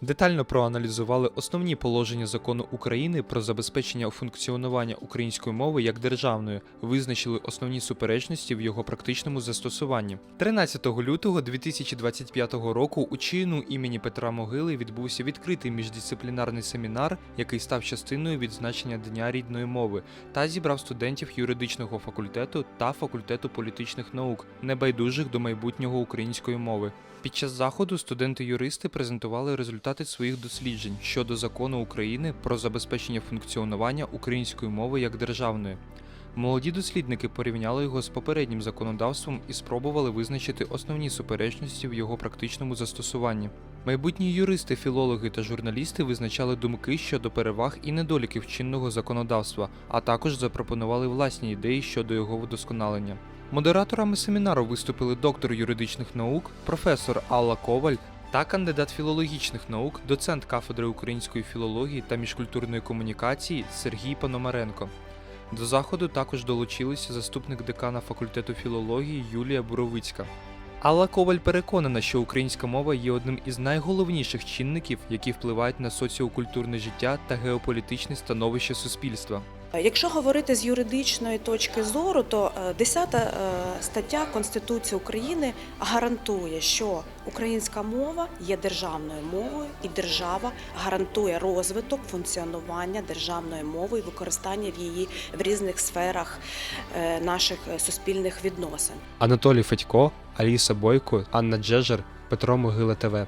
Детально проаналізували основні положення закону України про забезпечення функціонування української мови як державної, визначили основні суперечності в його практичному застосуванні. 13 лютого 2025 року у чину імені Петра Могили відбувся відкритий міждисциплінарний семінар, який став частиною відзначення Дня рідної мови та зібрав студентів юридичного факультету та факультету політичних наук, небайдужих до майбутнього української мови. Під час заходу студенти-юристи презентували результати своїх досліджень щодо закону України про забезпечення функціонування української мови як державної. Молоді дослідники порівняли його з попереднім законодавством і спробували визначити основні суперечності в його практичному застосуванні. Майбутні юристи, філологи та журналісти визначали думки щодо переваг і недоліків чинного законодавства, а також запропонували власні ідеї щодо його вдосконалення. Модераторами семінару виступили доктор юридичних наук, професор Алла Коваль та кандидат філологічних наук, доцент кафедри української філології та міжкультурної комунікації Сергій Пономаренко. До заходу також долучилися заступник декана факультету філології Юлія Буровицька. Алла Коваль переконана, що українська мова є одним із найголовніших чинників, які впливають на соціокультурне життя та геополітичне становище суспільства. Якщо говорити з юридичної точки зору, то 10 стаття Конституції України гарантує, що українська мова є державною мовою, і держава гарантує розвиток функціонування державної мови і використання в її в різних сферах е, наших е, суспільних відносин. Анатолій Федько, Аліса Бойко, Анна Джежер, Петро Могила ТВ.